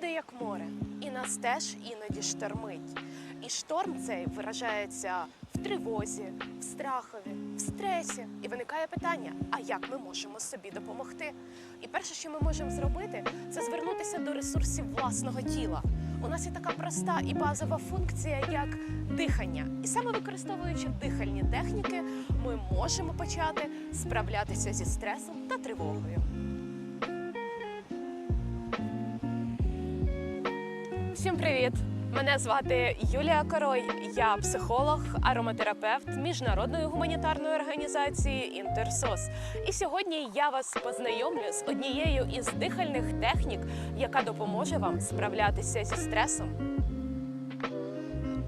Люди як море, і нас теж іноді штормить. І шторм цей виражається в тривозі, в страхові, в стресі. І виникає питання: а як ми можемо собі допомогти? І перше, що ми можемо зробити, це звернутися до ресурсів власного тіла. У нас є така проста і базова функція, як дихання. І саме використовуючи дихальні техніки, ми можемо почати справлятися зі стресом та тривогою. Всім привіт! Мене звати Юлія Корой. Я психолог, ароматерапевт міжнародної гуманітарної організації Інтерсос. І сьогодні я вас познайомлю з однією із дихальних технік, яка допоможе вам справлятися зі стресом.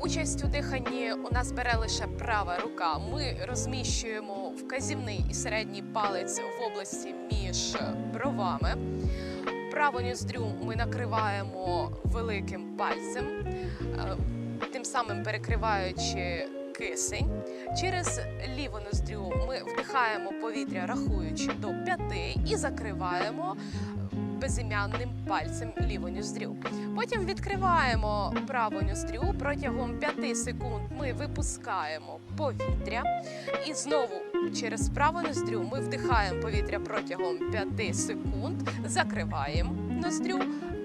Участь у диханні у нас бере лише права рука. Ми розміщуємо вказівний і середній палець в області між бровами. Праву ніздрю ми накриваємо великим пальцем, е, тим самим перекриваючи кисень. Через ліву ноздрю ми вдихаємо повітря, рахуючи до п'яти, і закриваємо безім'янним пальцем ліву ноздрю. Потім відкриваємо праву ноздрю. Протягом 5 секунд ми випускаємо повітря. І знову через праву ноздрю ми вдихаємо повітря протягом 5 секунд, закриваємо ноздрю.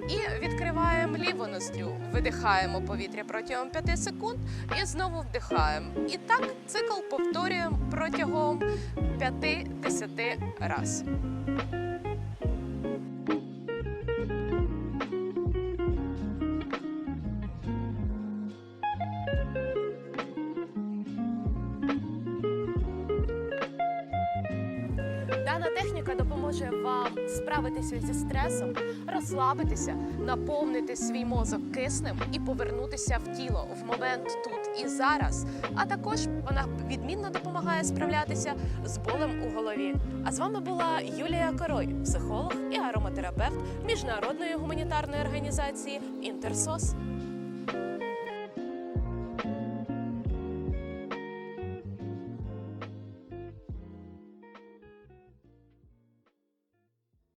І відкриваємо ліву ноздрю, видихаємо повітря протягом 5 секунд і знову вдихаємо. І так цикл повторюємо протягом 5-10 разів. Дана техніка допоможе вам справитися зі стресом, розслабитися, наповнити свій мозок киснем і повернутися в тіло в момент тут і зараз. А також вона відмінно допомагає справлятися з болем у голові. А з вами була Юлія Корой, психолог і ароматерапевт міжнародної гуманітарної організації Інтерсос.